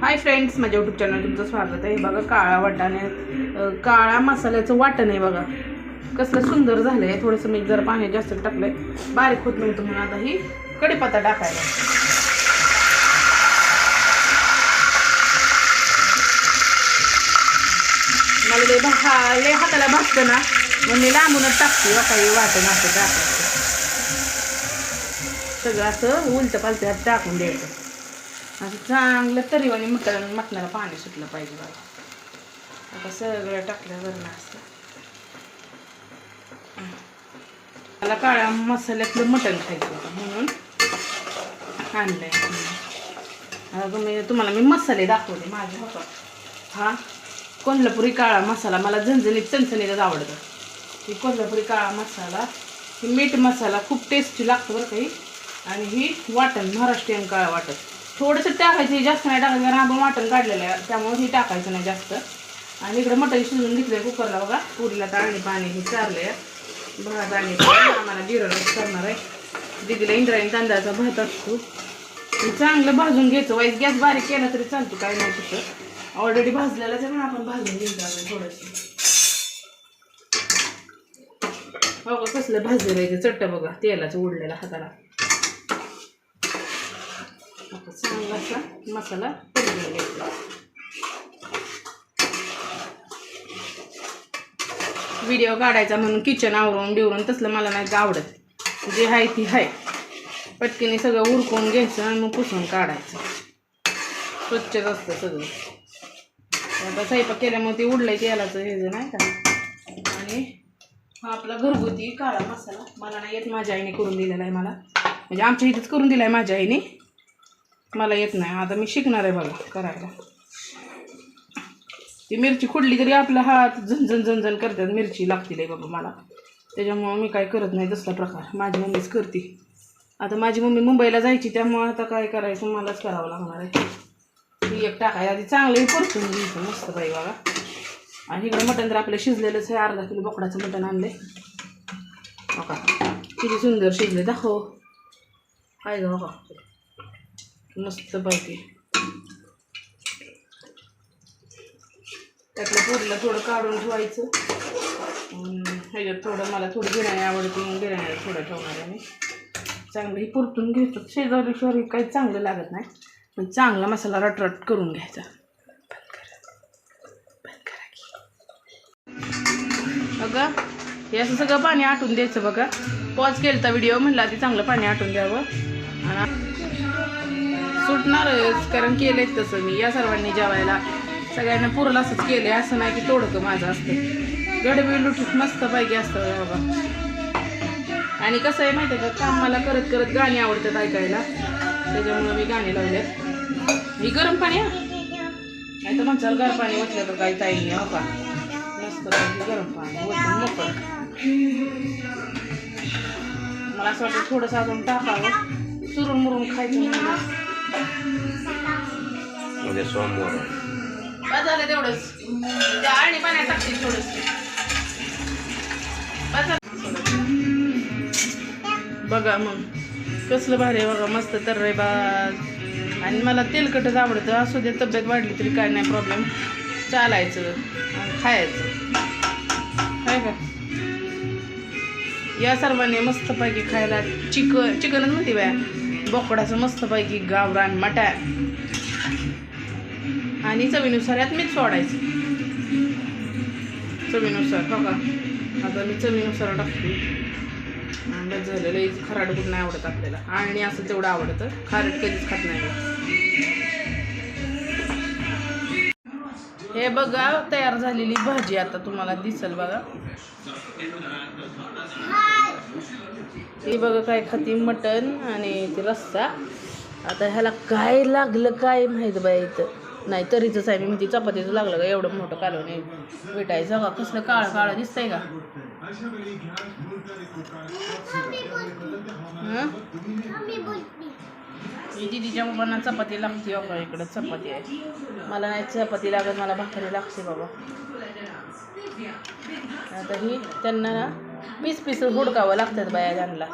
हाय friends माझ्या YouTube channel तुमचं स्वागत आहे. बघा काळा वाटाणे काळा मसाल्याचं वाटण आहे बघा. कसलं सुंदर झालं आहे थोडंसं मी जर पाणी जास्त टाकलंय. बारीक होत नव्हतं म्हणून आता ही कढीपत्ता टाकायला. मला लय भा लय हाताला भासतं ना. मग मी लांबूनच टाकते काही वाटण असं टाकायचं. सगळं असं उलटं पालत्यात टाकून द्यायचं. असं चांगलं तरीवाणी मटण मटणाला पाणी सुटलं पाहिजे बघा आता सगळं टाकलं बरं असं मला काळ्या मसाल्यातलं मटण खायचं होतं म्हणून आणलंय. आता तुम्ही तुम्हाला मी मसाले दाखवले माझे हो हा? कोल्हापुरी काळा मसाला मला झणझणीत चणचणीतच आवडतं. ही कोल्हापुरी काळा मसाला ही मीठ मसाला खूप टेस्टी लागतो बरं काही आणि ही वाटण महाराष्ट्रीयन काळा वाटण. थोडंसं टाकायचं हे जास्त नाही टाकायचं कारण आपण मटण काढलेलं आहे. त्यामुळे हे टाकायचं नाही जास्त. आणि इकडं मटण शिजून घेतलंय कुकरला बघा. पुरीला ताळणी पाणी हे चारलंय. भात आणि आम्हाला जिरं राईस करणार आहे. दिदीला इंद्रायणी तांदळाचा भात असतो. चांगलं भाजून घ्यायचं. वाईस गॅस बारीक केला तरी चालतो काय नाही तिथं. ऑलरेडी भाजलेलाच आहे पण आपण भाजून घ्यायचं जाऊ थोडंसं हो कसलं भाजलेलं आहे ते चट्ट बघा. तेलाचं उडलेला हाताला. आता चांगलासा मसाला परतून घ्यायचा व्हिडिओ काढायचा म्हणून किचन आवरून बिवरून तसलं मला नाही आवडत. जे आहे ती आहे. पटकीने सगळं उरकून घ्यायचं आणि मग पुसून काढायचं. स्वच्छच असतं सगळं. आता स्वयंपाक केल्यामुळे ते उडलंय तेलाचं हे जे नाही का? आणि हा आपला घरगुती काळा मसाला. मला नाही येत माझ्या आईने करून दिलेला आहे मला. म्हणजे आमच्या इथेच करून दिला आहे माझ्या आईने. मला येत नाही. आता मी शिकणार आहे बघा करायला. ती मिरची खुडली तरी आपला हात झणझण झणझण करतात. मिरची लागतील आहे बाबा मला. त्याच्यामुळं मी काय करत नाही तसला प्रकार. माझी मम्मीच करते. आता माझी मम्मी मुंबईला जायची त्यामुळं आता काय करायचं मलाच करावं लागणार आहे. ती एक टाकाय आधी चांगलं परतून घ्यायचं मस्त बाई बघा आणि इकडे मटण तर आपलं शिजलेलंच आहे. अर्धा किलो बोकडाचं मटण आणलं आहे किती सुंदर शिजले. दाखव. काय गं बघा. मस्त पाहिजे त्यातलं पुरीला थोडं काढून ठेवायचं. ह्याच्यात थोडं मला थोडी बिर्याणी आवडते मग थोडं ठेवणार आहे मी. चांगलं ही परतून घ्यायचं शेजारी काही चांगलं लागत नाही. पण चांगला मसाला रटरट करून घ्यायचा. बघा हे असं सगळं पाणी आटून द्यायचं बघा. पॉज केलता व्हिडिओ म्हणला आधी चांगलं पाणी आटून द्यावं. आणि सुटणारच कारण केलंय तसं मी. या सर्वांनी जेवायला सगळ्यांना पुरलं असंच केलंय असं नाही की तोडकं माझं असतं. गडबी लुटीत मस्त पाहिजे असतं बाबा. आणि कसं आहे माहिती आहे का काम मला करत करत गाणी आवडतात ऐकायला. त्याच्यामुळं मी गाणी लावले ही गरम पाणी हा. नाही तर म्हणचाल गरम पाणी वाटलं तर काही ताई नाही हो का? मस्त गरम पाणी वतून मोकळं. मला असं वाटतं थोडंसं अजून टाकावं. चुरून मुरून खायचं उद्या म्हणजे सोमवार. बस झालं तेवढंच. त्या आळणी पाण्यात टाकते झालं. बघा मग कसलं भारी आहे बघा मस्त तर रे बाज आणि मला तेलकटच आवडतं. असू दे तब्येत वाढली तरी काय नाही प्रॉब्लेम चालायचं आणि खायचं. काय का? या सर्वांनी मस्तपैकी खायला चिकन चिकनच म्हणते बाया. बोकडाचं मस्तपैकी गावरान मटार आणि चवीनुसार यात मीठ सोडायचं. चवीनुसार हो का? आता मी चवीनुसार टाकते. आणि झालेलं झालं लई खराट कुठं नाही आवडत आपल्याला. आणि असं तेवढं आवडतं. खारट कधीच खात नाही हे बघा तयार झालेली भाजी आता तुम्हाला दिसल बघा. ही बघा काय खाती मटण आणि ते रस्सा. आता ह्याला काय लागलं काय माहीत बाई इथं. नाही तरीच आहे मी म्हणते चपातीचं लागलं का एवढं मोठं कालवण आहे. भेटायचं का? कसलं काळं काळं दिसतंय का? हं? मी दीदीच्या मुलांना चपाती लागते बाबा इकडं चपाती आहे. मला नाही चपाती लागत मला भाकरी लागते बाबा. आता ही त्यांना ना पीस पीस हुडकावं लागतात बाया त्यांना.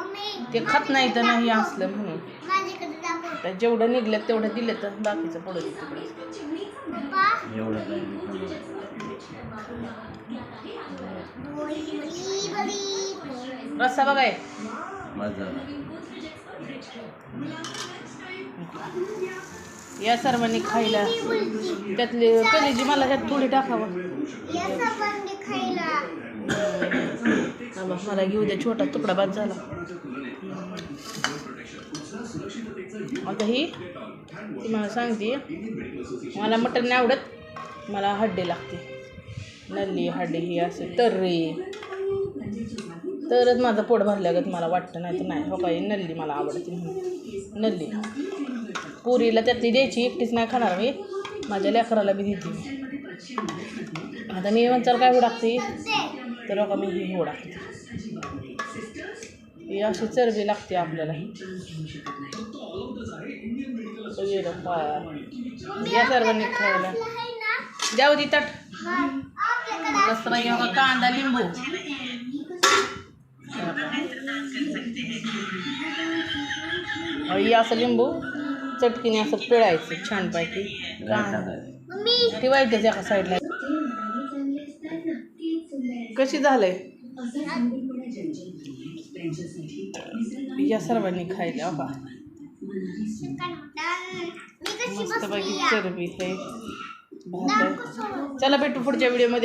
ते खात नाही तर नाही असलं म्हणून. आता जेवढं निघलं तेवढं दिलं तर बाकीचं पुढं दे काय रस्सा बघाय? माझा या सर्वांनी खायला त्यातली कलेजी मला ह्यात थोडी टाकावं. मला घेऊ द्या छोटा तुकडा बाद झाला. आता ही ती मला सांगते मला मटण नाही आवडत मला हड्डी लागते. नल्ली हड्डी ही असे तर्री. तरच माझं पोट भरल्यागत मला वाटतं नाही तर नाही हो काही नल्ली मला आवडते म्हणून. नल्ली. पुरीला त्यातली द्यायची, एकटीच खाणार मी. माझ्या लेकराला बी देते. मी आता मी म्हणचाल काय उडाकते तर बघा मी ही उडाकते ही चरबी लागते आपल्याला. या सर्वांनी खायला. जाऊ दे, तट. मस्त कांदा लिंबू? लिंबू. चटकीने असं पिळायचं छानपैकी. कांदा ठेवायचंच एका साईडला. कशी झालंय? या सर्वांनी खायला मस्तपैकी चरबी आहे. चला भेटू पुढच्या व्हिडिओमध्ये.